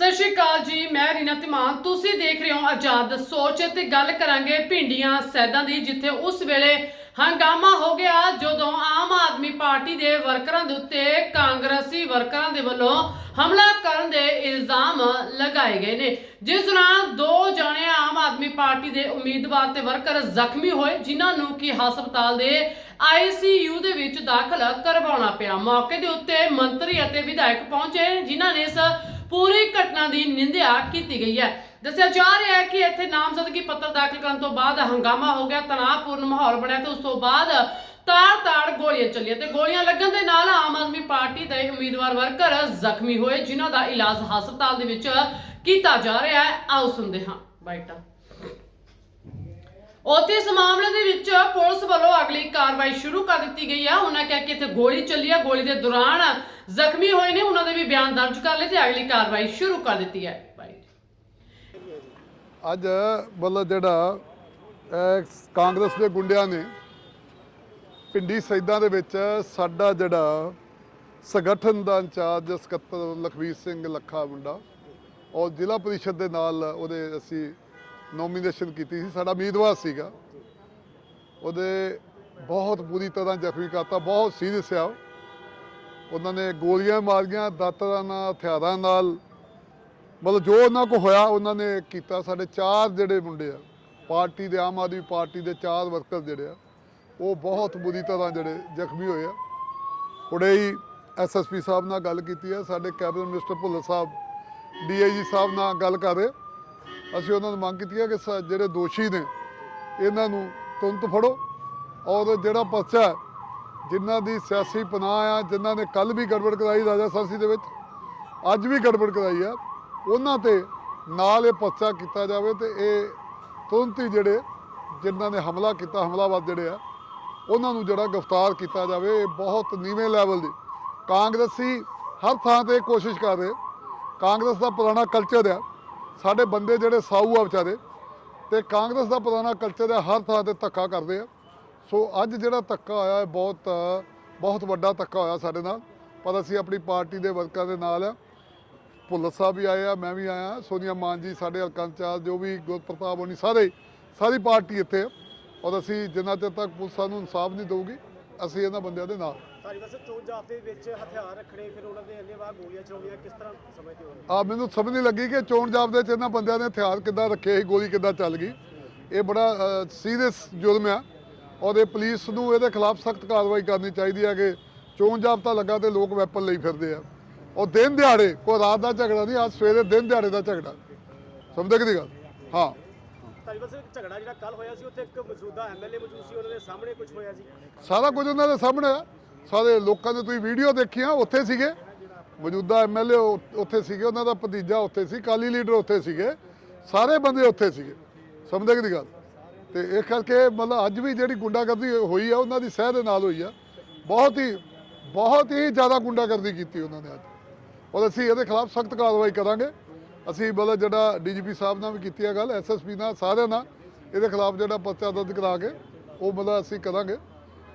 ਸਤਿ ਸ਼੍ਰੀ ਅਕਾਲ ਜੀ, ਮੈਂ ਰੀਨਾ ਤਿਮਾਨ ਤੁਸੀਂ ਦੇਖ ਰਹੇ ਹੋ ਆਜ਼ਾਦ ਸੋਚ ਤੇ ਗੱਲ ਕਰਾਂਗੇ ਭਿੰਡੀਆਂ ਸੈਦਾਂ ਦੀ, ਜਿੱਥੇ ਉਸ ਵੇਲੇ ਹੰਗਾਮਾ ਹੋ ਗਿਆ, ਜਦੋਂ ਆਮ ਆਦਮੀ ਪਾਰਟੀ ਦੇ ਵਰਕਰਾਂ ਦੇ ਉੱਤੇ ਕਾਂਗਰਸੀ ਵਰਕਰਾਂ ਦੇ ਵੱਲੋਂ ਹਮਲਾ ਕਰਨ ਦੇ ਇਲਜ਼ਾਮ ਲਗਾਏ ਗਏ ਨੇ। ਜਿਸ ਦੌਰਾਨ ਦੋ ਜਣੇ ਆਮ ਆਦਮੀ ਪਾਰਟੀ ਦੇ ਉਮੀਦਵਾਰ ਤੇ ਵਰਕਰ ਜ਼ਖਮੀ ਹੋਏ, ਜਿਨ੍ਹਾਂ ਨੂੰ ਕਿ ਹਸਪਤਾਲ ਦੇ ਆਈਸੀਯੂ ਦੇ ਵਿੱਚ ਦਾਖਲ ਕਰਵਾਉਣਾ ਪਿਆ। ਮੌਕੇ ਦੇ ਉੱਤੇ ਮੰਤਰੀ ਅਤੇ ਵਿਧਾਇਕ ਪਹੁੰਚੇ, ਜਿਨ੍ਹਾਂ ਨੇ ਇਸ ਪੂਰੀ ਘਟਨਾ ਦੀ ਨਿੰਦਿਆ ਕੀਤੀ ਗਈ ਹੈ। ਦੱਸਿਆ ਜਾ ਰਿਹਾ ਹੈ ਕਿ ਇੱਥੇ ਨਾਮਜ਼ਦਗੀ ਪੱਤਰ ਦਾਖਲ ਕਰਨ ਤੋਂ ਬਾਅਦ ਹੰਗਾਮਾ ਹੋ ਗਿਆ, ਤਣਾਅਪੂਰਨ ਮਾਹੌਲ ਬਣਿਆ ਤੇ ਉਸ ਤੋਂ ਬਾਅਦ ਤਾੜ-ਤਾੜ ਗੋਲੀਆਂ ਚੱਲੀਆਂ ਤੇ ਗੋਲੀਆਂ ਲੱਗਣ ਦੇ ਨਾਲ ਆਮ ਆਦਮੀ ਪਾਰਟੀ ਦੇ ਉਮੀਦਵਾਰ ਵਰਕਰ ਜ਼ਖਮੀ ਹੋਏ, ਜਿਨ੍ਹਾਂ ਦਾ ਇਲਾਜ ਹਸਪਤਾਲ ਦੇ ਵਿੱਚ ਕੀਤਾ ਜਾ ਰਿਹਾ ਹੈ। ਆਓ ਸੁਣਦੇ ਹਾਂ। ਬਾਈਟਾ ਉੱਥੇ ਇਸ ਮਾਮਲੇ ਦੇ ਵਿੱਚ ਪੁਲਿਸ ਵੱਲੋਂ ਅਗਲੀ ਕਾਰਵਾਈ ਸ਼ੁਰੂ ਕਰ ਦਿੱਤੀ ਗਈ ਹੈ ਉਹਨਾਂ ਕਿਹਾ ਕਿ ਇੱਥੇ ਗੋਲੀ ਚੱਲੀ ਹੈ ਗੋਲੀ ਦੇ ਦੌਰਾਨ ਜ਼ਖਮੀ ਹੋਏ ਨੇ। ਉਹਨਾਂ ਦੇ ਵੀ ਬਿਆਨ ਦਰਜ ਕਰ ਲਏ ਤੇ ਅਗਲੀ ਕਾਰਵਾਈ ਸ਼ੁਰੂ ਕਰ ਦਿੱਤੀ ਹੈ। ਅੱਜ ਮਤਲਬ ਜਿਹੜਾ ਕਾਂਗਰਸ ਦੇ ਗੁੰਡਿਆਂ ਨੇ ਪਿੰਡੀ ਸੈਦਾਂ ਦੇ ਵਿੱਚ ਸਾਡਾ ਜਿਹੜਾ ਸੰਗਠਨ ਦਾ ਇੰਚਾਰਜ ਸਕੱਤਰ ਲਖਵੀਰ ਸਿੰਘ ਲੱਖਾ ਮੁੰਡਾ ਔਰ ਜ਼ਿਲ੍ਹਾ ਪਰਿਸ਼ਦ ਦੇ ਨਾਲ ਉਹਦੇ ਅਸੀਂ ਨੋਮੀਨੇਸ਼ਨ ਕੀਤੀ ਸੀ, ਸਾਡਾ ਉਮੀਦਵਾਰ ਸੀਗਾ। ਉਹਦੇ ਬਹੁਤ ਬੁਰੀ ਤਰ੍ਹਾਂ ਜ਼ਖਮੀ ਕਰਤਾ, ਬਹੁਤ ਸੀਰੀਅਸ ਆ ਉਹਨਾਂ ਨੇ ਗੋਲੀਆਂ ਮਾਰੀਆਂ, ਦਾਤਰਾਂ ਨਾਲ, ਹਥਿਆਰਾਂ ਨਾਲ। ਮਤਲਬ ਜੋ ਉਹਨਾਂ ਕੋ ਹੋਇਆ, ਉਹਨਾਂ ਨੇ ਕੀਤਾ। ਸਾਡੇ ਚਾਰ ਜਿਹੜੇ ਮੁੰਡੇ ਆ, ਪਾਰਟੀ ਦੇ, ਆਮ ਆਦਮੀ ਪਾਰਟੀ ਦੇ ਚਾਰ ਵਰਕਰ ਜਿਹੜੇ ਆ, ਉਹ ਬਹੁਤ ਬੁਰੀ ਤਰ੍ਹਾਂ ਜਿਹੜੇ ਜ਼ਖਮੀ ਹੋਏ ਆ। ਹੁਣੇ ਹੀ ਐਸਐਸਪੀ ਸਾਹਿਬ ਨਾਲ ਗੱਲ ਕੀਤੀ ਆ, ਸਾਡੇ ਕੈਬਨਿਟ ਮਿਨਿਸਟਰ ਭੁੱਲਰ ਸਾਹਿਬ ਡੀਆਈਜੀ ਸਾਹਿਬ ਨਾਲ ਗੱਲ ਕਰ ਰਹੇ ਅਸੀਂ ਉਹਨਾਂ ਨੂੰ ਮੰਗ ਕੀਤੀ ਹੈ ਕਿ ਸ- ਜਿਹੜੇ ਦੋਸ਼ੀ ਨੇ, ਇਹਨਾਂ ਨੂੰ ਤੁਰੰਤ ਫੜੋ। ਔਰ ਜਿਹੜਾ ਪਰਚਾ ਜਿਨ੍ਹਾਂ ਦੀ ਸਿਆਸੀ ਪਨਾਹ ਆ, ਜਿਨ੍ਹਾਂ ਨੇ ਕੱਲ ਵੀ ਗੜਬੜ ਕਰਾਈ ਰਾਜਾ ਸਰਸੀ ਦੇ ਵਿੱਚ, ਅੱਜ ਵੀ ਗੜਬੜ ਕਰਾਈ ਆ, ਉਹਨਾਂ ਤੇ ਨਾਲ ਇਹ ਪਰਚਾ ਕੀਤਾ ਜਾਵੇ ਤੇ ਇਹ ਤੁਰੰਤ ਹੀ ਜਿਹੜੇ ਜਿਨ੍ਹਾਂ ਨੇ ਹਮਲਾ ਕੀਤਾ, ਹਮਲਾਵਰ ਜਿਹੜੇ ਆ, ਉਹਨਾਂ ਨੂੰ ਜਿਹੜਾ ਗ੍ਰਿਫਤਾਰ ਕੀਤਾ ਜਾਵੇ, ਇਹ ਬਹੁਤ ਨੀਵੇਂ ਲੈਵਲ ਦੀ। ਕਾਂਗਰਸੀ ਹਰ ਥਾਂ ਤੇ ਕੋਸ਼ਿਸ਼ ਕਰ ਰਹੇ। ਕਾਂਗਰਸ ਦਾ ਪੁਰਾਣਾ ਕਲਚਰ ਆ। ਸਾਡੇ ਬੰਦੇ ਜਿਹੜੇ ਸਾਊ ਆ ਵਿਚਾਰੇ ਤੇ ਕਾਂਗਰਸ ਦਾ ਪੁਰਾਣਾ ਕਲਚਰ ਹੈ ਹਰ ਥਾਂ ਤੇ ਧੱਕਾ ਕਰਦੇ ਆ। ਸੋ ਅੱਜ ਜਿਹੜਾ ਧੱਕਾ ਹੋਇਆ ਹੈ ਬਹੁਤ ਬਹੁਤ ਵੱਡਾ ਧੱਕਾ ਹੋਇਆ ਸਾਡੇ ਨਾਲ। ਪਰ ਅਸੀਂ ਆਪਣੀ ਪਾਰਟੀ ਦੇ ਵਰਕਰਾਂ ਦੇ ਨਾਲ ਆ। ਭੁੱਲਰ ਸਾਹਿਬ ਵੀ ਆਏ ਆ, ਮੈਂ ਵੀ ਆਇਆ। ਸੋਨੀਆ ਮਾਨ ਜੀ ਸਾਡੇ ਹਲਕਾ ਇੰਚਾਰਜ, ਜੋ ਵੀ ਗੁਰਪ੍ਰਤਾਪ ਹੋਣੀ, ਸਾਰੇ, ਸਾਰੀ ਪਾਰਟੀ ਇੱਥੇ ਔਰ ਅਸੀਂ ਜਿੰਨਾ ਚਿਰ ਤੱਕ ਪੁਲਿਸ ਸਾਨੂੰ ਇਨਸਾਫ ਨਹੀਂ ਦੇਊਗੀ, ਅਸੀਂ ਇਹਨਾਂ ਬੰਦਿਆਂ ਦੇ ਨਾਲ। ਸਾਰੀ ਬਸ ਚੋਣ ਜਾਬਤੇ ਵਿੱਚ ਹਥਿਆਰ ਰੱਖਣੇ ਫਿਰ ਉਹਨਾਂ ਦੇ ਇੰਨੇ ਵਾਰ ਗੋਲੀਆਂ ਚਲਾਉਣੀਆਂ ਕਿਸ ਤਰ੍ਹਾਂ ਸਮਝਦੇ ਹੋ ਆ ਮੈਨੂੰ ਸਮਝ ਨਹੀਂ ਲੱਗੀ ਕਿ ਚੋਣ ਜਾਬਤੇ 'ਚ ਇਹਨਾਂ ਬੰਦਿਆਂ ਨੇ ਹਥਿਆਰ ਕਿੱਦਾਂ ਰੱਖੇ ਸੀ ਗੋਲੀ ਕਿੱਦਾਂ ਚੱਲ ਗਈ। ਇਹ ਬੜਾ ਸੀਰੀਅਸ ਜੁਰਮ ਆ। ਔਰ ਇਹ ਪੁਲਿਸ ਨੂੰ ਇਹਦੇ ਖਿਲਾਫ ਸਖਤ ਕਾਰਵਾਈ ਕਰਨੀ ਚਾਹੀਦੀ ਹੈ ਕਿ ਚੋਣ ਜਾਬਤਾ ਲੱਗਾ ਤੇ ਲੋਕ ਵੈਪਨ ਲਈ ਫਿਰਦੇ ਆ। ਔਰ ਦਿਨ ਦਿਹਾੜੇ ਕੋਈ ਰਾਤ ਦਾ ਝਗੜਾ ਨਹੀਂ ਅੱਜ ਸਵੇਰੇ ਦਿਨ ਦਿਹਾੜੇ ਦਾ ਝਗੜਾ। ਸਮਝਦੇ ਕਿ ਗੱਲ? ਹਾਂ। ਸਾਰੀ ਬਸ ਝਗੜਾ ਜਿਹੜਾ ਕੱਲ ਹੋਇਆ ਸੀ ਉੱਥੇ ਇੱਕ ਮੌਜੂਦਾ ਐਮਐਲਏ ਮੌਜੂਦ ਸੀ ਉਹਨਾਂ ਦੇ ਸਾਹਮਣੇ ਕੁਝ ਹੋਇਆ ਸੀ। ਸਾਰਾ ਕੁਝ ਉਹਨਾਂ ਦੇ ਸਾਹਮਣੇ ਆ। ਸਾਰੇ ਲੋਕਾਂ ਦੇ ਤੁਸੀਂ ਵੀਡੀਓ ਦੇਖੀਆਂ, ਉੱਥੇ ਸੀਗੇ। ਮੌਜੂਦਾ ਐਮਐਲਏ ਉੱਥੇ ਸੀਗੇ, ਉਹਨਾਂ ਦਾ ਭਤੀਜਾ ਉੱਥੇ ਸੀ, ਕਾਲੀ ਲੀਡਰ ਉੱਥੇ ਸੀਗੇ। ਸਾਰੇ ਬੰਦੇ ਉੱਥੇ ਸੀਗੇ। ਸਮਝਦੇ ਕਿ ਦੀ ਗੱਲ? ਤੇ ਇਸ ਕਰਕੇ ਮਤਲਬ ਅੱਜ ਵੀ ਜਿਹੜੀ ਗੁੰਡਾਗਰਦੀ ਹੋਈ ਆ, ਉਹਨਾਂ ਦੀ ਸਹਿ ਦੇ ਨਾਲ ਹੋਈ ਆ। ਬਹੁਤ ਹੀ ਬਹੁਤ ਹੀ ਜ਼ਿਆਦਾ ਗੁੰਡਾਗਰਦੀ ਕੀਤੀ ਉਹਨਾਂ ਨੇ ਅੱਜ। ਔਰ ਅਸੀਂ ਇਹਦੇ ਖਿਲਾਫ ਸਖਤ ਕਾਰਵਾਈ ਕਰਾਂਗੇ। ਅਸੀਂ ਮਤਲਬ ਜਿਹੜਾ ਡੀਜੀਪੀ ਸਾਹਿਬ ਨਾਲ ਵੀ ਕੀਤੀ ਆ ਗੱਲ ਐਸਐਸਪੀ ਨਾਲ, ਸਾਰਿਆਂ ਨਾਲ ਇਹਦੇ ਖਿਲਾਫ ਜਿਹੜਾ ਪਰਚਾ ਦਰਜ ਕਰਾ ਕੇ ਉਹ ਮਤਲਬ ਅਸੀਂ ਕਰਾਂਗੇ।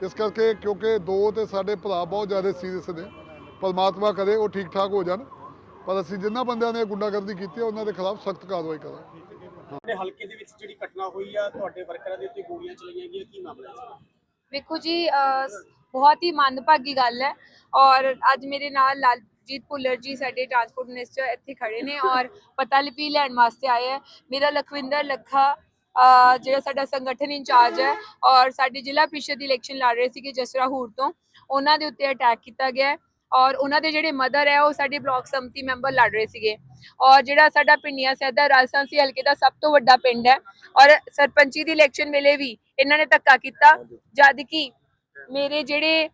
ਇਸ ਕਰਕੇ ਕਿਉਂਕਿ ਦੋ ਤੇ ਸਾਡੇ ਭਰਾ ਬਹੁਤ ਜ਼ਿਆਦਾ ਸੀਰੀਅਸ ਨੇ। ਪਰਮਾਤਮਾ ਕਰੇ ਉਹ ਠੀਕ ਠਾਕ ਹੋ ਜਾਣ। ਪਰ ਅਸੀਂ ਜਿਨ੍ਹਾਂ ਬੰਦਿਆਂ ਨੇ ਗੁੰਡਾਗਰਦੀ ਕੀਤੀ ਹੈ ਉਹਨਾਂ ਦੇ ਖਿਲਾਫ ਸਖਤ ਕਾਰਵਾਈ ਕਰਾਂਗੇ। ਆਪਣੇ ਹਲਕੇ ਦੇ ਵਿੱਚ ਜਿਹੜੀ ਘਟਨਾ ਹੋਈ ਆ ਤੁਹਾਡੇ ਵਰਕਰਾਂ ਦੇ ਉੱਤੇ ਗੋਲੀਆਂ ਚਲਾਈਆਂ ਗਈਆਂ ਕੀ ਮਾਮਲਾ ਹੈ ਵੇਖੋ ਜੀ ਅਹ, ਬਹੁਤ ਹੀ ਮੰਦਭਾਗੀ ਗੱਲ ਹੈ ਔਰ ਅੱਜ ਮੇਰੇ ਨਾਲ ਲਾਲਜੀਤ ਭੁੱਲਰ ਜੀ ਸਾਡੇ ਟਰਾਂਸਪੋਰਟ ਮਿਨਿਸਟਰ ਇੱਥੇ ਖੜੇ ਨੇ ਔਰ ਪਤਾ ਲਿਪੀ ਲੈਣ ਵਾਸਤੇ ਆਏ ਹੈ ਮੇਰਾ ਲਖਵਿੰਦਰ ਲੱਖਾ ਜਿਹੜਾ ਸਾਡਾ ਸੰਗਠਨ ਇੰਚਾਰਜ ਹੈ ਔਰ ਸਾਡੀ ਜ਼ਿਲ੍ਹਾ ਪ੍ਰੀਸ਼ਦ ਦੀ ਇਲੈਕਸ਼ਨ ਲੜ ਰਹੇ ਸੀਗੇ ਜਸਰਾ ਹੂਰ ਤੋਂ, ਉਹਨਾਂ ਦੇ ਉੱਤੇ ਅਟੈਕ ਕੀਤਾ ਗਿਆ ਹੈ ਔਰ ਉਹਨਾਂ ਦੇ ਜਿਹੜੇ ਮਦਰ ਹੈ ਉਹ ਸਾਡੇ ਬਲਾਕ ਸੰਮਤੀ ਮੈਂਬਰ ਲੜ ਰਹੇ ਸੀਗੇ ਔਰ ਜਿਹੜਾ ਸਾਡਾ ਪਿੰਡੀਆਂ ਸੈਦਾ ਰਾਜਸਥਾਨੀ ਹਲਕੇ ਦਾ ਸਭ ਤੋਂ ਵੱਡਾ ਪਿੰਡ ਹੈ ਔਰ ਸਰਪੰਚੀ ਦੀ ਇਲੈਕਸ਼ਨ ਵੇਲੇ ਵੀ ਇਹਨਾਂ ਨੇ ਧੱਕਾ ਕੀਤਾ, ਜਦ ਕਿ ਮੇਰੇ ਜਿਹੜੇ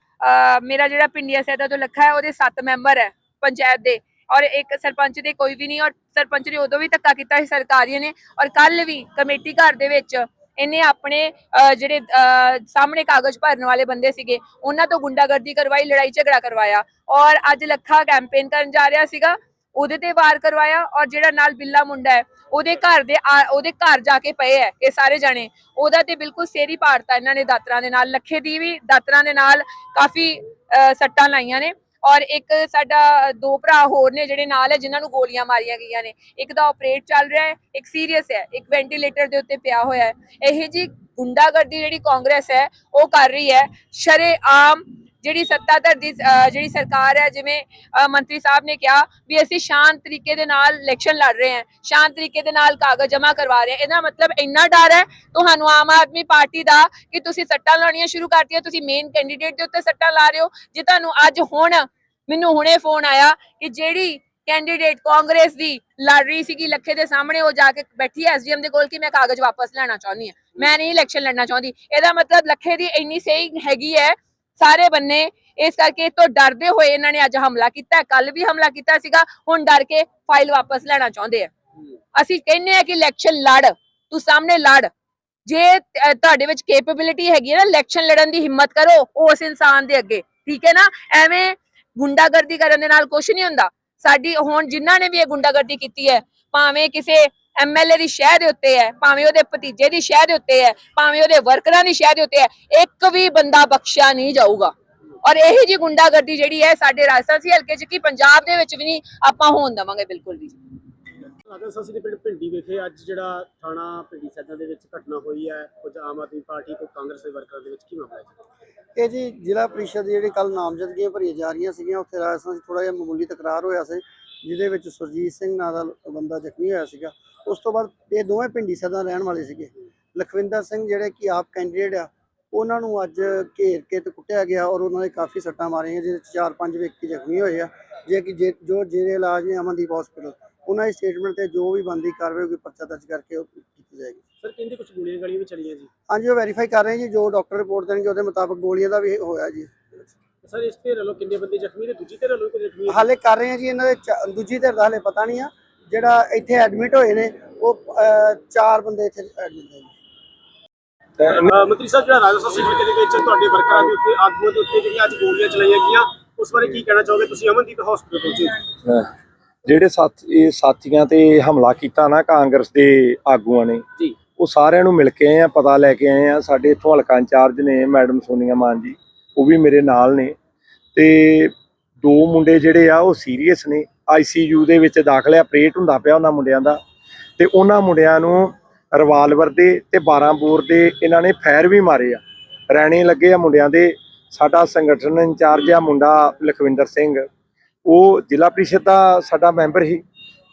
ਮੇਰਾ ਜਿਹੜਾ ਪਿੰਡੀਆ ਸੈਦਾ ਤੋਂ ਲੱਖਾ ਹੈ, ਉਹਦੇ 7 ਮੈਂਬਰ ਹੈ, ਪੰਚਾਇਤ ਦੇ। ਔਰ ਇੱਕ ਸਰਪੰਚ ਦੇ ਕੋਈ ਵੀ ਨਹੀਂ, ਔਰ ਸਰਪੰਚ ਨੇ ਉਦੋਂ ਵੀ ਧੱਕਾ ਕੀਤਾ ਸੀ, ਸਰਕਾਰੀਆਂ ਨੇ, ਔਰ ਕੱਲ ਵੀ ਕਮੇਟੀ ਘਰ ਦੇ ਵਿੱਚ ਇਹਨੇ ਆਪਣੇ ਜਿਹੜੇ ਸਾਹਮਣੇ ਕਾਗਜ਼ ਭਰਨ ਵਾਲੇ ਬੰਦੇ ਸੀਗੇ, ਉਹਨਾਂ ਤੋਂ ਗੁੰਡਾਗਰਦੀ ਕਰਵਾਈ, ਲੜਾਈ ਝਗੜਾ ਕਰਵਾਇਆ, ਔਰ ਅੱਜ ਲੱਖਾ ਕੈਂਪੇਨ ਕਰਨ ਜਾ ਰਿਹਾ ਸੀਗਾ, ਉਹਦੇ ਤੇ ਵਾਰ ਕਰਵਾਇਆ, ਔਰ ਜਿਹੜਾ ਨਾਲ ਬਿੱਲਾ ਮੁੰਡਾ ਹੈ, ਉਹਦੇ ਘਰ ਦੇ ਆ- ਉਹਦੇ ਘਰ ਜਾ ਕੇ ਪਏ ਹੈ, ਇਹ ਸਾਰੇ ਜਾਣੇ, ਉਹਦਾ ਤੇ ਬਿਲਕੁਲ ਸੇਰੀ ਪਾੜਤਾ ਇਹਨਾਂ ਨੇ ਦਾਤਰਾਂ ਦੇ ਨਾਲ, ਲੱਖੇ ਦੀ ਵੀ ਦਾਤਰਾਂ ਦੇ ਨਾਲ ਕਾਫੀ ਸੱਟਾਂ ਲਾਈਆਂ ਨੇ ਔਰ ਇੱਕ ਸਾਡਾ ਦੋ ਭਰਾ ਹੋਰ ਨੇ ਜਿਹੜੇ ਨਾਲ ਹੈ, ਜਿਨ੍ਹਾਂ ਨੂੰ ਗੋਲੀਆਂ ਮਾਰੀਆਂ ਗਈਆਂ ਨੇ। ਇੱਕ ਦਾ ਆਪਰੇਟ ਚੱਲ ਰਿਹਾ ਹੈ, ਇੱਕ ਸੀਰੀਅਸ ਹੈ, ਇੱਕ ਵੈਂਟੀਲੇਟਰ ਦੇ ਉੱਤੇ ਪਿਆ ਹੋਇਆ ਹੈ। ਇਹ ਜੀ ਗੁੰਡਾਗਰਦੀ ਜਿਹੜੀ ਕਾਂਗਰਸ ਹੈ, ਉਹ ਕਰ ਰਹੀ ਹੈ। ਸ਼ਰੇ ਆਮ ਜਿਹੜੀ ਸੱਤਾਧਰ ਦੀ ਜਿਹੜੀ ਸਰਕਾਰ ਹੈ, ਜਿਵੇਂ ਮੰਤਰੀ ਸਾਹਿਬ ਨੇ ਕਿਹਾ ਵੀ ਅਸੀਂ ਸ਼ਾਂਤ ਤਰੀਕੇ ਦੇ ਨਾਲ ਇਲੈਕਸ਼ਨ ਲੜ ਰਹੇ ਹਾਂ, ਸ਼ਾਂਤ ਤਰੀਕੇ ਦੇ ਨਾਲ ਕਾਗਜ਼ ਜਮ੍ਹਾਂ ਕਰਵਾ ਰਹੇ ਹਾਂ। ਇਹਦਾ ਮਤਲਬ ਇੰਨਾ ਡਰ ਹੈ, ਤੁਹਾਨੂੰ ਆਮ ਆਦਮੀ ਪਾਰਟੀ ਦਾ ਕਿ ਤੁਸੀਂ ਸੱਟਾਂ ਲਾਉਣੀਆਂ ਸ਼ੁਰੂ ਕਰਤੀਆਂ, ਤੁਸੀਂ ਮੇਨ ਕੈਂਡੀਡੇਟ ਦੇ ਉੱਤੇ ਸੱਟਾਂ ਲਾ ਰਹੇ ਹੋ। ਜੇ ਤੁਹਾਨੂੰ ਅੱਜ ਹੁਣ, ਮੈਨੂੰ ਹੁਣੇ ਫੋਨ ਆਇਆ ਕਿ ਜਿਹੜੀ ਕੈਂਡੀਡੇਟ ਕਾਂਗਰਸ ਦੀ ਲੜ ਰਹੀ ਸੀਗੀ ਲੱਖੇ ਦੇ ਸਾਹਮਣੇ, ਉਹ ਜਾ ਕੇ ਬੈਠੀ ਹੈ ਐਸਡੀਐਮ ਦੇ ਕੋਲ ਕਿ ਮੈਂ ਕਾਗਜ਼ ਵਾਪਸ ਲੈਣਾ ਚਾਹੁੰਦੀ ਹਾਂ। ਮੈਂ ਨਹੀਂ ਇਲੈਕਸ਼ਨ ਲੜਨਾ ਚਾਹੁੰਦੀ। ਇਹਦਾ ਮਤਲਬ ਲੱਖੇ ਦੀ ਇੰਨੀ ਸਹੀ ਹੈਗੀ ਹੈ ਸਾਰੇ ਬੰਨੇ। ਇਸ ਕਰਕੇ ਇਹ ਤੋਂ ਡਰਦੇ ਹੋਏ ਇਹਨਾਂ ਨੇ ਅੱਜ ਹਮਲਾ ਕੀਤਾ। ਕੱਲ ਵੀ ਹਮਲਾ ਕੀਤਾ ਸੀਗਾ। ਹੁਣ ਡਰ ਕੇ ਫਾਈਲ ਵਾਪਸ ਲੈਣਾ ਚਾਹੁੰਦੇ ਆ। ਅਸੀਂ ਕਹਿੰਨੇ ਆ ਕਿ ਇਲੈਕਸ਼ਨ ਲੜ। ਤੂੰ ਸਾਹਮਣੇ ਲੜ। ਜੇ ਤੁਹਾਡੇ ਵਿੱਚ ਕੈਪੇਬਿਲਿਟੀ ਹੈਗੀ ਹੈ ਨਾ ਇਲੈਕਸ਼ਨ ਲੜਨ ਦੀ ਹਿੰਮਤ ਕਰੋ ਉਸ ਇਨਸਾਨ ਦੇ ਅੱਗੇ। ਠੀਕ ਹੈ ਨਾ? ਐਵੇਂ ਗੁੰਡਾਗਰਦੀ ਕਰਨ ਦੇ ਨਾਲ ਕੁਝ ਨਹੀਂ ਹੁੰਦਾ। ਸਾਡੀ, ਹੁਣ ਜਿਨ੍ਹਾਂ ਨੇ ਵੀ ਇਹ ਗੁੰਡਾਗਰਦੀ ਕੀਤੀ ਹੈ, ਭਾਵੇਂ ਕਿਸੇ ਐਮਐਲਏ ਦੀ ਸ਼ਹਿ ਦੇ ਉੱਤੇ ਹੈ ਭਾਵੇਂ ਉਹਦੇ ਭਤੀਜੇ ਦੀ ਸ਼ਹਿ ਦੇ ਉੱਤੇ ਹੈ ਭਾਵੇਂ ਉਹਦੇ ਵਰਕਰਾਂ ਦੀ ਸ਼ਹਿ ਦੇ ਉੱਤੇ ਹੈ ਇੱਕ ਵੀ ਬੰਦਾ ਬਖਸ਼ਿਆ ਨਹੀਂ ਜਾਊਗਾ। ਔਰ ਇਹੀ ਜੀ ਗੁੰਡਾਗਰਦੀ ਜਿਹੜੀ ਹੈ ਸਾਡੇ ਰਾਜਸਥਾਨੀ ਹਲਕੇ 'ਚ ਕੀ ਪੰਜਾਬ ਦੇ ਵਿੱਚ ਵੀ ਨਹੀਂ ਆਪਾਂ ਹੋਣ ਦਵਾਂਗੇ ਬਿਲਕੁਲ ਵੀ। ਸਸੀ ਦੇ ਪਿੰਡ ਭਿੰਡੀ ਵਿਖੇ ਅੱਜ ਜਿਹੜਾ ਥਾਣਾ ਭਿੰਡੀ ਸੈਦਾ ਦੇ ਵਿੱਚ ਘਟਨਾ ਹੋਈ ਹੈ ਕੁਝ ਆਮ ਆਦਮੀ ਪਾਰਟੀ ਤੇ ਕਾਂਗਰਸ ਦੇ ਵਰਕਰਾਂ ਦੇ ਵਿੱਚ ਕੀ ਮਾਮਲਾ ਹੈ ਇਹ ਜੀ ਜ਼ਿਲ੍ਹਾ ਪ੍ਰੀਸ਼ਦ ਦੀ ਜਿਹੜੀ ਕੱਲ ਨਾਮਜ਼ਦਗੀਆਂ ਭਰੀਆਂ ਜਾ ਰਹੀਆਂ ਸੀਗੀਆਂ ਉੱਥੇ ਰਾਜਸਥਾਨ 'ਚ ਥੋੜਾ ਜਿਹਾ ਮਾਮੂਲੀ ਤਕਰਾਰ ਹੋਇਆ ਸੀ। ਜਿਹਦੇ ਵਿੱਚ ਸੁਰਜੀਤ ਸਿੰਘ ਨਾਂ ਦਾ ਬੰਦਾ ਜ਼ਖਮੀ ਹੋਇਆ ਸੀਗਾ। ਉਸ ਤੋਂ ਬਾਅਦ ਇਹ ਦੋਵੇਂ ਪਿੰਡੀ ਸਦਾ ਰਹਿਣ ਵਾਲੇ ਸੀਗੇ। ਲਖਵਿੰਦਰ ਸਿੰਘ ਜਿਹੜੇ ਕਿ ਆਪ ਕੈਂਡੀਡੇਟ ਆ ਉਹਨਾਂ ਨੂੰ ਅੱਜ ਘੇਰ ਕੇ ਤੇ ਕੁੱਟਿਆ ਗਿਆ ਔਰ ਉਹਨਾਂ ਦੇ ਕਾਫੀ ਸੱਟਾਂ ਮਾਰੀਆਂ ਜਿਹਦੇ ਵਿੱਚ ਚਾਰ ਪੰਜ ਵਿਅਕਤੀ ਜ਼ਖਮੀ ਹੋਏ ਆ ਜੇ ਕਿ ਜੇ- ਜੋ ਜਿਹੜੇ ਇਲਾਜ ਨੇ ਅਮਨਦੀਪ ਹਸਪੀਟਲ ਉਹਨਾਂ ਦੀ ਸਟੇਟਮੈਂਟ ਤੇ ਜੋ ਵੀ ਬੰਦੀ ਕਾਰਵਾਈ ਹੋਊਗੀ ਪਰਚਾ ਦਰਜ ਕਰਕੇ ਉਹ ਕੀਤੀ ਜਾਏਗੀ। ਸਰ ਕਹਿੰਦੇ ਕੁਝ ਗੋਲੀਆਂ ਗਾਲੀਆਂ ਵੀ ਚੱਲੀਆਂ ਜੀ। ਹਾਂਜੀ ਉਹ ਵੈਰੀਫਾਈ ਕਰ ਰਹੇ ਜੀ ਜੋ ਡਾਕਟਰ ਰਿਪੋਰਟ ਦੇਣਗੇ ਉਹਦੇ ਮੁਤਾਬਕ ਗੋਲੀਆਂ ਦਾ ਵੀ ਹੋਇਆ ਜੀ। ਸਰ ਇਸ ਤੇ ਵੱਲੋਂ ਕਿੰਨੇ ਬੰਦੇ ਜ਼ਖਮੀ ਨੇ ਦੂਜੀ ਧਿਰ ਵੱਲੋਂ ਵੀ ਕੋਈ ਜ਼ਖਮੀ ਹੈ? ਹਾਲੇ ਕਰ ਰਹੇ ਆ ਜੀ ਇਹਨਾਂ ਦੇ ਚਾ- ਦੂਜੀ ਧਿਰ ਦਾ ਹਾਲੇ ਪਤਾ ਨਹੀਂ ਆ ਜਿਹੜਾ ਇੱਥੇ ਐਡਮਿਟ ਹੋਏ ਨੇ ਉਹ ਅਹ, ਚਾਰ ਬੰਦੇ ਇੱਥੇ ਐਡਮਿਟ ਨੇ ਅਹ ਮੰਤਰੀ ਸਾਹਿਬ ਜਿਹੜਾ ਰਾਜਾ ਸਸੀ ਹਲਕੇ ਦੇ ਵਿੱਚ ਤੁਹਾਡੇ ਵਰਕਰਾਂ ਦੇ ਉੱਤੇ ਆਗੂਆਂ ਦੇ ਉੱਤੇ ਜਿਹੜੀਆਂ ਅੱਜ ਗੋਲੀਆਂ ਚਲਾਈਆਂ ਗਈਆਂ ਉਸ ਬਾਰੇ ਕੀ ਕਹਿਣਾ ਚਾਹੋਗੇ ਤੁਸੀਂ ਅਮਨਦੀਪ ਹਸਪੀਟਲ ਪਹੁੰਚੇ ਹੋ। ਅਹ ਜਿਹੜੇ ਸਾਥ ਇਹ ਸਾਥੀਆਂ ਤੇ ਹਮਲਾ ਕੀਤਾ ਨਾ ਕਾਂਗਰਸ ਦੇ ਆਗੂਆਂ ਨੇ ਜੀ ਉਹ ਸਾਰਿਆਂ ਨੂੰ ਮਿਲ ਕੇ ਆਏ ਆ ਪਤਾ ਲੈ ਕੇ ਆਏ ਆ ਸਾਡੇ ਇੱਥੋਂ ਹਲਕਾ ਇੰਚਾਰਜ ਨੇ ਮੈਡਮ ਸੋਨੀਆ ਮਾਨ ਜੀ ਉਹ ਵੀ ਮੇਰੇ ਨਾਲ ਨੇ ਤੇ ਦੋ ਮੁੰਡੇ ਜਿਹੜੇ ਆ ਉਹ ਸੀਰੀਅਸ ਨੇ ਆਈਸੀਯੂ ਦੇ ਵਿੱਚ ਦਾਖਲ ਆ ਆਪਰੇਟ ਹੁੰਦਾ ਪਿਆ ਉਹਨਾਂ ਮੁੰਡਿਆਂ ਦਾ ਤੇ ਉਹਨਾਂ ਮੁੰਡਿਆਂ ਨੂੰ ਰਿਵਾਲਵਰ ਦੇ ਤੇ 12 ਬੋਰ ਦੇ ਇਹਨਾਂ ਨੇ ਫਾਇਰ ਵੀ ਮਾਰੇ ਆ। ਰੈਣੇ ਲੱਗੇ ਆ ਮੁੰਡਿਆਂ ਦੇ, ਸਾਡਾ ਸੰਗਠਨ ਇੰਚਾਰਜ ਆ ਮੁੰਡਾ ਲਖਵਿੰਦਰ ਸਿੰਘ, ਉਹ ਜ਼ਿਲ੍ਹਾ ਪ੍ਰੀਸ਼ਦ ਦਾ ਸਾਡਾ ਮੈਂਬਰ ਸੀ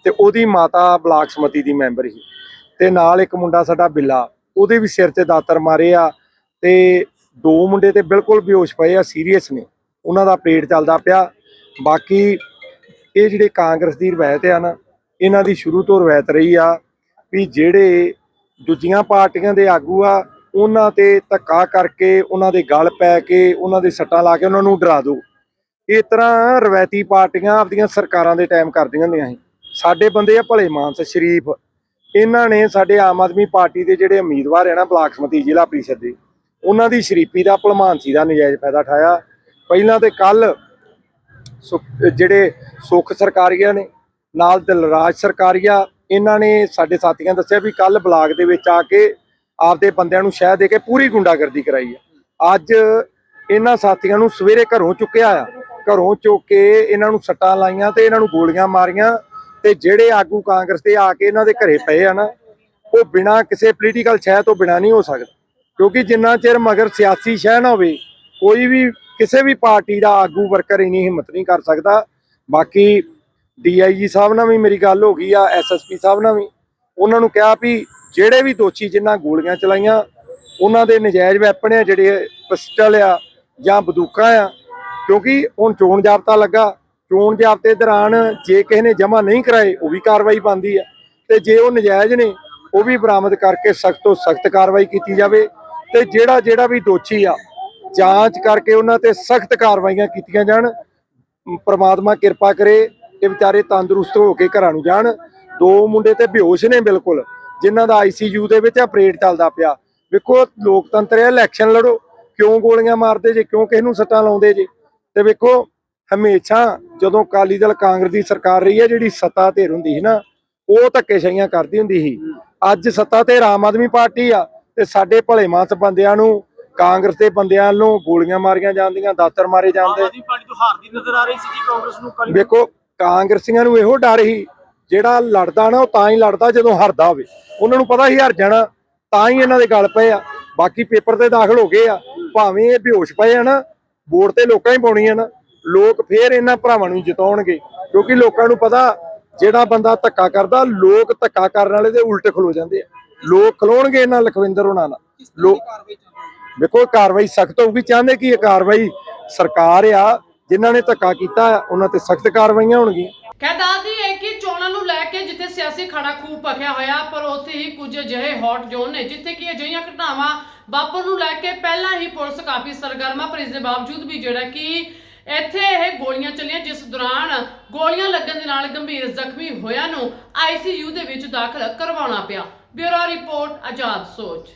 ਤੇ ਉਹਦੀ ਮਾਤਾ ਬਲਾਕ ਸਮਤੀ ਦੀ ਮੈਂਬਰ ਸੀ ਤੇ ਨਾਲ ਇੱਕ ਮੁੰਡਾ ਸਾਡਾ ਬਿੱਲਾ, ਉਹਦੇ ਵੀ ਸਿਰ ਤੇ ਦਾਤਰ ਮਾਰੇ ਆ ਤੇ ਦੋ ਮੁੰਡੇ ਤੇ ਬਿਲਕੁਲ ਬੇਹੋਸ਼ ਪਏ ਆ ਸੀਰੀਅਸ ਨੇ। ਉਹਨਾਂ ਦਾ ਪੇਟ ਚੱਲਦਾ ਪਿਆ। ਬਾਕੀ ਇਹ ਜਿਹੜੇ ਕਾਂਗਰਸ ਦੀ ਰਵਾਇਤ ਆ ਨਾ, ਇਹਨਾਂ ਦੀ ਸ਼ੁਰੂ ਤੋਂ ਰਵਾਇਤ ਰਹੀ ਆ ਵੀ ਜਿਹੜੇ ਦੂਜੀਆਂ ਪਾਰਟੀਆਂ ਦੇ ਆਗੂ ਆ, ਉਹਨਾਂ ਤੇ ਧੱਕਾ ਕਰਕੇ ਉਹਨਾਂ ਦੇ ਗਲ ਪੈ ਕੇ ਉਹਨਾਂ ਦੇ ਸੱਟਾਂ ਲਾ ਕੇ ਉਹਨਾਂ ਨੂੰ ਡਰਾ ਦਿਓ ਇਸ ਤਰ੍ਹਾਂ ਰਵਾਇਤੀ ਪਾਰਟੀਆਂ ਆਪਦੀਆਂ ਸਰਕਾਰਾਂ ਦੇ ਟਾਈਮ ਕਰਦੀਆਂ ਹੁੰਦੀਆਂ ਸੀ। ਸਾਡੇ ਬੰਦੇ ਆ ਭਲੇ ਮਾਨਸ, ਸ਼ਰੀਫ। ਇਹਨਾਂ ਨੇ ਸਾਡੇ ਆਮ ਆਦਮੀ ਪਾਰਟੀ ਦੇ ਜਿਹੜੇ ਉਮੀਦਵਾਰ ਹੈ ਨਾ, ਬਲਾਕ ਸਮਤੀ ਜ਼ਿਲ੍ਹਾ ਪ੍ਰੀਸ਼ਦ ਦੇ, ਉਹਨਾਂ ਦੀ ਸ਼ਰੀਫੀ ਦਾ ਭਲਮਾਨਸੀ ਦਾ ਨਜਾਇਜ਼ ਫਾਇਦਾ ਉਠਾਇਆ। ਪਹਿਲਾਂ ਤੇ ਕੱਲ ਜਿਹੜੇ ਸੁੱਖ ਸਰਕਾਰੀਆ ਨੇ, ਨਾਲ ਦਿਲਰਾਜ ਸਰਕਾਰੀਆ, ਇਹਨਾਂ ਨੇ ਸਾਡੇ ਸਾਥੀਆਂ ਦੱਸਿਆ ਵੀ ਕੱਲ ਬਲਾਕ ਦੇ ਵਿੱਚ ਆ ਕੇ ਆਪਦੇ ਬੰਦਿਆਂ ਨੂੰ ਸ਼ਹਿ ਦੇ ਕੇ ਪੂਰੀ ਗੁੰਡਾਗਰਦੀ ਕਰਾਈ ਆ। ਅੱਜ ਇਹਨਾਂ ਸਾਥੀਆਂ ਨੂੰ ਸਵੇਰੇ ਘਰੋਂ ਚੁੱਕਿਆ ਆ। ਘਰੋਂ ਚੁੱਕ ਕੇ ਇਹਨਾਂ ਨੂੰ ਸੱਟਾਂ ਲਾਈਆਂ ਤੇ ਇਹਨਾਂ ਨੂੰ ਗੋਲੀਆਂ ਮਾਰੀਆਂ ਤੇ ਜਿਹੜੇ ਆਗੂ ਕਾਂਗਰਸ ਦੇ ਆ ਕੇ ਇਹਨਾਂ ਦੇ ਘਰੇ ਪਏ ਆ ਨਾ, ਉਹ ਬਿਨਾਂ ਕਿਸੇ ਪੋਲੀਟੀਕਲ ਸ਼ਹਿ ਤੋਂ ਬਿਨਾਂ ਨਹੀਂ ਹੋ ਸਕਦਾ। ਕਿਉਂਕਿ ਜਿੰਨਾ ਚਿਰ ਮਗਰ ਸਿਆਸੀ ਸ਼ਹਿ ਨਾ ਹੋਵੇ, ਕੋਈ ਵੀ ਕਿਸੇ ਵੀ ਪਾਰਟੀ ਦਾ ਆਗੂ ਵਰਕਰ ਇਨੀ ਹਿੰਮਤ ਨਹੀਂ ਕਰ ਸਕਦਾ। ਬਾਕੀ ਡੀਆਈਜੀ ਸਾਹਿਬ ਨਾਲ ਵੀ ਮੇਰੀ ਗੱਲ ਹੋ ਗਈ ਆ, ਐਸਐਸਪੀ ਸਾਹਿਬ ਨਾਲ ਵੀ। ਉਹਨਾਂ ਨੂੰ ਕਿਹਾ ਵੀ ਜਿਹੜੇ ਵੀ ਦੋਸ਼ੀ ਜਿਨ੍ਹਾਂ ਗੋਲੀਆਂ ਚਲਾਈਆਂ, ਉਹਨਾਂ ਦੇ ਨਜਾਇਜ਼ ਵੈਪਨ ਆ, ਜਿਹੜੇ ਪਿਸਟਲ ਆ ਜਾਂ ਬੰਦੂਕਾਂ ਆ, ਕਿਉਂਕਿ ਹੁਣ ਚੋਣ ਜਾਬਤਾ ਲੱਗਾ। ਚੋਣ ਜਾਬਤੇ ਦੌਰਾਨ ਜੇ ਕਿਸੇ ਨੇ ਜਮ੍ਹਾਂ ਨਹੀਂ ਕਰਾਏ, ਉਹ ਵੀ ਕਾਰਵਾਈ ਬਣਦੀ ਆ। ਤੇ ਜੇ ਉਹ ਨਜਾਇਜ਼ ਨੇ, ਉਹ ਵੀ ਬਰਾਮਦ ਕਰਕੇ ਸਖਤ ਤੋਂ ਸਖਤ ਕਾਰਵਾਈ ਕੀਤੀ ਜਾਵੇ। ਤੇ ਜਿਹੜਾ ਜਿਹੜਾ ਵੀ ਦੋਸ਼ੀ ਆ ਜਾਂਚ ਕਰਕੇ ਉਹਨਾਂ ਤੇ ਸਖਤ ਕਾਰਵਾਈਆਂ ਕੀਤੀਆਂ ਜਾਣ। ਪ੍ਰਮਾਤਮਾ ਕਿਰਪਾ ਕਰੇ ਇਹ ਵਿਚਾਰੇ ਤੰਦਰੁਸਤ ਹੋ ਕੇ ਘਰਾਂ ਨੂੰ ਜਾਣ। ਦੋ ਮੁੰਡੇ ਤੇ ਬੇਹੋਸ਼ ਨੇ ਬਿਲਕੁਲ, ਜਿਨ੍ਹਾਂ ਦਾ ਆਈਸੀਯੂ ਦੇ ਵਿੱਚ ਆਪਰੇਟ ਚੱਲਦਾ ਪਿਆ। ਵੇਖੋ, ਲੋਕਤੰਤਰ ਹੈ, ਇਲੈਕਸ਼ਨ ਲੜੋ। ਕਿਉਂ ਗੋਲੀਆਂ ਮਾਰਦੇ ਜੇ, ਕਿਉਂ ਕਿਸੇ ਨੂੰ ਸੱਟਾਂ ਲਾਉਂਦੇ ਜੇ? ਤੇ ਵੇਖੋ, ਹਮੇਸ਼ਾ ਜਦੋਂ ਅਕਾਲੀ ਦਲ ਕਾਂਗਰਸ ਦੀ ਸਰਕਾਰ ਰਹੀ ਹੈ, ਜਿਹੜੀ ਸੱਤਾ ਧਿਰ ਹੁੰਦੀ ਸੀ ਨਾ, ਉਹ ਧੱਕੇਸ਼ਾਹੀਆਂ ਕਰਦੀ ਹੁੰਦੀ ਸੀ। ਅੱਜ ਸੱਤਾ ਤੇ ਆਮ ਆਦਮੀ ਪਾਰਟੀ ਆ, ਤੇ ਸਾਡੇ ਭਲੇ ਮਾਨਸ ਬੰਦਿਆਂ ਨੂੰ ਕਾਂਗਰਸ ਦੇ ਬੰਦਿਆਂ ਵੱਲੋਂ ਗੋਲੀਆਂ ਮਾਰੀਆਂ ਜਾਂਦੀਆਂ ਦਾਤਰ ਮਾਰੇ ਆਮ ਜਾਂਦੇ ਆਦਮੀ ਪਾਰਟੀ ਤੋਂ ਹਾਰਦੀ ਨਜ਼ਰ ਆ ਰਹੀ ਸੀ ਜੀ ਕਾਂਗਰਸ ਨੂੰ ਕੱਲ ਵੇਖੋ ਕਾਂਗਰਸੀਆਂ ਨੂੰ ਇਹੋ ਡਰ ਹੀ ਜਿਹੜਾ ਲੜਦਾ ਨਾ ਉਹ ਤਾਂ ਹੀ ਲੜਦਾ ਜਦੋਂ ਹਾਰਦਾ ਹੋਵੇ। ਉਹਨਾਂ ਨੂੰ ਪਤਾ ਹੀ ਹਾਰ ਜਾਣਾ ਤਾਂ ਹੀ ਇਹਨਾਂ ਦੇ ਗੱਲ ਪਏ ਆ। ਬਾਕੀ ਪੇਪਰ ਤੇ ਦਾਖਲ ਹੋ ਗਏ ਆ। ਭਾਵੇਂ ਇਹ ਬੇਹੋਸ਼ ਪਏ ਆ ਨਾ ਵੋਟ ਤੇ ਲੋਕਾਂ ਹੀ ਪਾਉਣੀ ਆ ਨਾ ਲੋਕ ਫੇਰ ਇਹਨਾਂ ਭਰਾਵਾਂ ਨੂੰ ਜਿਤਾਉਣਗੇ। ਕਿਉਂਕਿ ਲੋਕਾਂ ਨੂੰ ਪਤਾ ਜਿਹੜਾ ਬੰਦਾ ਧੱਕਾ ਕਰਦਾ ਲੋਕ ਧੱਕਾ ਕਰਨ ਵਾਲੇ ਦੇ ਉਲਟ ਖਲੋ ਜਾਂਦੇ ਆ। ਲੋਕ ਖਲੋਣਗੇ ਇਹਨਾਂ ਲਖਵਿੰਦਰ ਹੋਣਾ ਨਾਲ। ਲੋਕ ਵੇਖੋ ਕਾਰਵਾਈ ਸਖਤ ਹੋਊਗੀ ਚਾਹੁੰਦੇ ਕਿ ਇਹ ਕਾਰਵਾਈ ਸਰਕਾਰ ਆ, ਜਿਨ੍ਹਾਂ ਨੇ ਧੱਕਾ ਕੀਤਾ, ਉਹਨਾਂ ਤੇ ਸਖਤ ਕਾਰਵਾਈਆਂ ਹੋਣਗੀਆਂ। ਕਹਿਦਾਦੀ ਹੈ ਕਿ ਚੋਣਾਂ ਨੂੰ ਲੈ ਕੇ ਜਿੱਥੇ ਸਿਆਸੀ ਖੜਾ ਖੂਬ ਭਖਿਆ ਹੋਇਆ, ਪਰ ਉੱਥੇ ਹੀ ਕੁਝ ਅਜਿਹੇ ਹੌਟ ਜ਼ੋਨ ਨੇ, ਜਿੱਥੇ ਕਿ ਅਜਿਹੀਆਂ ਘਟਨਾਵਾਂ ਵਾਪਰਨ ਨੂੰ ਲੈ ਕੇ ਪਹਿਲਾਂ ਹੀ ਪੁਲਿਸ ਕਾਫੀ ਸਰਗਰਮਾ ਪਰ ਇਸ ਦੇ ਬਾਵਜੂਦ ਵੀ ਜਿਹੜਾ ਕਿ ਇੱਥੇ ਇਹ ਗੋਲੀਆਂ ਚੱਲੀਆਂ, ਜਿਸ ਦੌਰਾਨ ਗੋਲੀਆਂ ਲੱਗਣ ਦੇ ਨਾਲ ਗੰਭੀਰ ਜ਼ਖਮੀ ਹੋਇਆਂ ਨੂੰ ਆਈਸੀਯੂ ਦੇ ਵਿੱਚ ਦਾਖਲ ਕਰਵਾਉਣਾ ਪਿਆ। ਬਿਊਰੋ ਰਿਪੋਰਟ, ਆਜ਼ਾਦ ਸੋਚ।